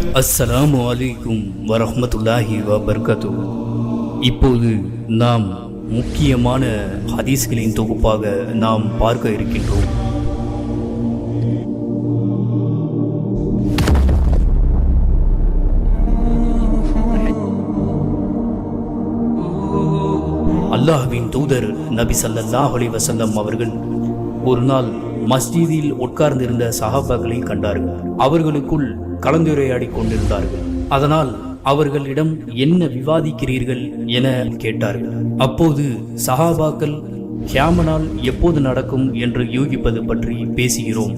அஸ்ஸலாம் அலைக்கும் வரஹ்மத்துல்லாஹி வபர்கத்து இப்போது நாம் முக்கியமான ஹதீஸ்களின் தொகுப்பாக நாம் பார்க்க இருக்கின்றோம். அல்லாஹ்வின் தூதர் நபி ஸல்லல்லாஹு அலி வசல்லம் அவர்கள் ஒரு நாள் மஸ்ஜிதில் உட்கார்ந்திருந்த சஹாபாக்களை கண்டார்கள். அவர்களுக்குள் கலந்துரையாடிக் கொண்டிருந்தார்கள். அதனால் அவர்களிடம் என்ன விவாதிக்கிறீர்கள் என கேட்டார்கள். அப்போது சஹாபாக்கள் கியாமனால் எப்போது நடக்கும் என்று யூகிப்பது பற்றி பேசுகிறோம்.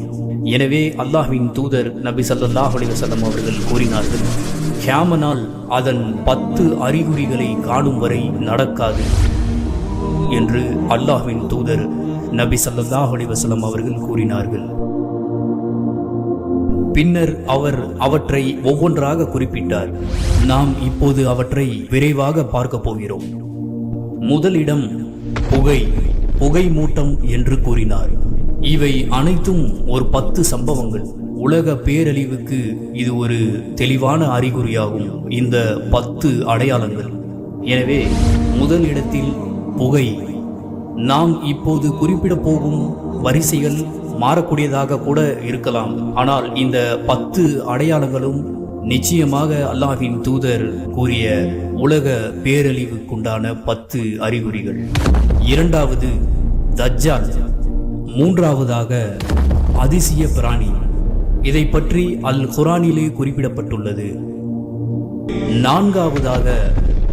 எனவே அல்லாஹ்வின் தூதர் நபி சல்லாஹ் அலிவசல்லம் அவர்கள் கூறினார்கள் கியாமனால் அதன் பத்து அறிகுறிகளை காணும் வரை நடக்காது. என்று அல்லாஹ்வின் தூதர் நபி ஸல்லல்லாஹு அலைஹி அவர்கள் கூறினார்கள். பின்னர் அவர் அவற்றை ஒவ்வொன்றாக குறிப்பிட்டார். நாம் இப்போது அவற்றை விரைவாக பார்க்க போகிறோம். முதலிடம் புகை புகை மூட்டம் என்று கூறினார். இவை அனைத்தும் ஒரு பத்து சம்பவங்கள். உலக பேரழிவுக்கு இது ஒரு தெளிவான அறிகுறியாகும். இந்த பத்து அடையாளங்கள். எனவே முதல் இடத்தில் புகை. நாம் இப்போது குறிப்பிட போகும் வரிசைகள் மாறக்கூடியதாக கூட இருக்கலாம். ஆனால் இந்த பத்து அடையாளங்களும் நிச்சயமாக அல்லாஹின் தூதர் கூறிய உலக பேரழிவுக்குண்டான பத்து அறிகுறிகள். இரண்டாவது தஜ்ஜால். மூன்றாவதாக அதிசய பிராணி. இதை பற்றி அல் குரானிலே குறிப்பிடப்பட்டுள்ளது. நான்காவதாக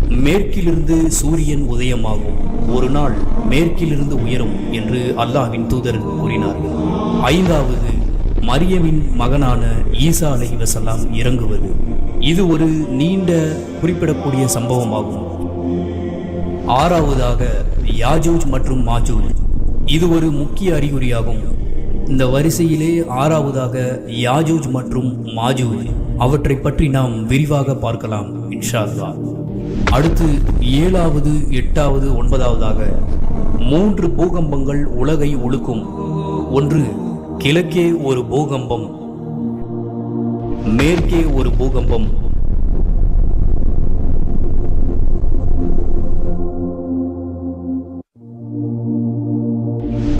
மேற்கிலிருந்து சூரியன் உதயமாகும். ஒரு நாள் மேற்கிலிருந்து உயரும் என்று அல்லாஹ்வின் தூதர் கூறினார்கள் ஐந்தாவது மரியமின் மகனான ஈசா அலை வசலாம் இறங்குவது. இது ஒரு நீண்ட குறிப்பிடக்கூடிய சம்பவமாகும். ஆறாவதாக யாஜூஜ் மற்றும் மாஜூஜ். இது ஒரு முக்கிய அறிகுறியாகும். இந்த வரிசையிலே ஆறாவதாக யாஜூஜ் மற்றும் மாஜூஜ். அவற்றை பற்றி நாம் விரிவாக பார்க்கலாம் இன்ஷா அல்லா அடுத்து ஏழாவது எட்டாவது ஒன்பதாவதாக மூன்று பூகம்பங்கள் உலகை உழுக்கும் ஒன்று கிழக்கே ஒரு பூகம்பம் மேற்கே ஒரு பூகம்பம்.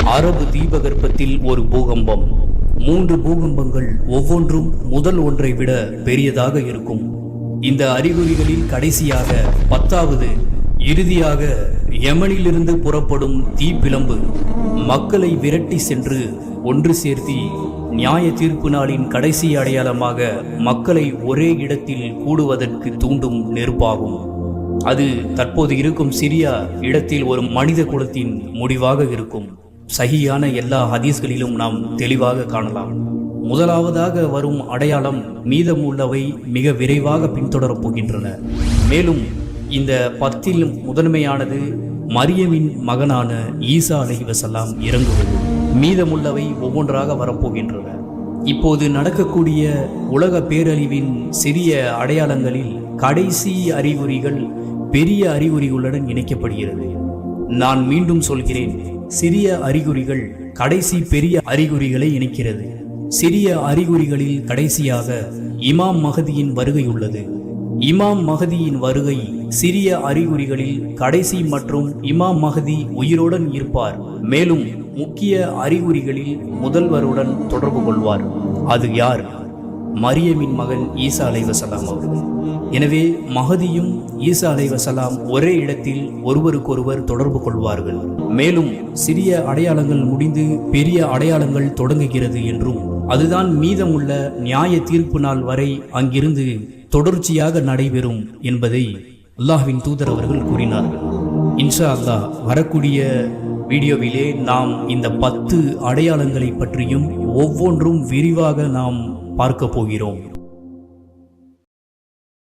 அரபு தீபகற்பத்தில் ஒரு பூகம்பம். மூன்று பூகம்பங்கள் ஒவ்வொன்றும் முதல் ஒன்றை விட பெரியதாக இருக்கும். இந்த அறிகுறிகளில் கடைசியாக பத்தாவது இறுதியாக யமனிலிருந்து புறப்படும் தீப்பிளம்பு மக்களை விரட்டி சென்று ஒன்று சேர்த்தி நியாய தீர்ப்பு நாளின் கடைசி அடையாளமாக மக்களை ஒரே இடத்தில் கூடுவதற்கு தூண்டும் நெருப்பாகும். அது தற்போது இருக்கும் சிரியா இடத்தில் ஒரு மனித குலத்தின் முடிவாக இருக்கும். சகியான எல்லா ஹதீஸ்களிலும் நாம் தெளிவாக காணலாம். முதலாவதாக வரும் அடையாளம் மீதமுள்ளவை மிக விரைவாக பின்தொடரப் போகின்றன. மேலும் இந்த பத்தில் முதன்மையானது மரியமின் மகனான ஈசா அலைஹி இறங்குவது. மீதமுள்ளவை ஒவ்வொன்றாக வரப்போகின்றன. இப்போது நடக்கக்கூடிய உலக பேரழிவின் சிறிய அடையாளங்களில் கடைசி அறிகுறிகள் பெரிய அறிகுறிகளுடன் இணைக்கப்படுகிறது. நான் மீண்டும் சொல்கிறேன் சிறிய அறிகுறிகள் கடைசி பெரிய அறிகுறிகளை இணைக்கிறது. சிறிய அறிகுறிகளில் கடைசியாக இமாம் மகதியின் வருகை உள்ளது. இமாம் மகதியின் வருகை சிறிய அறிகுறிகளில் கடைசி மற்றும் இமாம் மகதி உயிருடன் இருப்பார். மேலும் முக்கிய அறிகுறிகளில் முதல்வருடன் தொடர்பு கொள்வார். அது யார்? மரியமின் மகன் ஈசா அலைவசலாம் அவர்கள். எனவே மகதியும் ஈசா அலைவசலாம் ஒரே இடத்தில் ஒருவருக்கொருவர் தொடர்பு கொள்வார்கள். மேலும் சிறிய அடையாளங்கள் முடிந்து பெரிய அடையாளங்கள் தொடங்குகிறது என்றும் அதுதான் மீதமுள்ள நியாய தீர்ப்பு நாள் வரை அங்கிருந்து தொடர்ச்சியாக நடைபெறும் என்பதை அல்லாஹ்வின் தூதர் அவர்கள் கூறினார்கள். இன்ஷா அல்லாஹ் வரக்கூடிய வீடியோவிலே நாம் இந்த பத்து அடையாளங்களை பற்றியும் ஒவ்வொன்றும் விரிவாக நாம் பார்க்க போகிறோம்.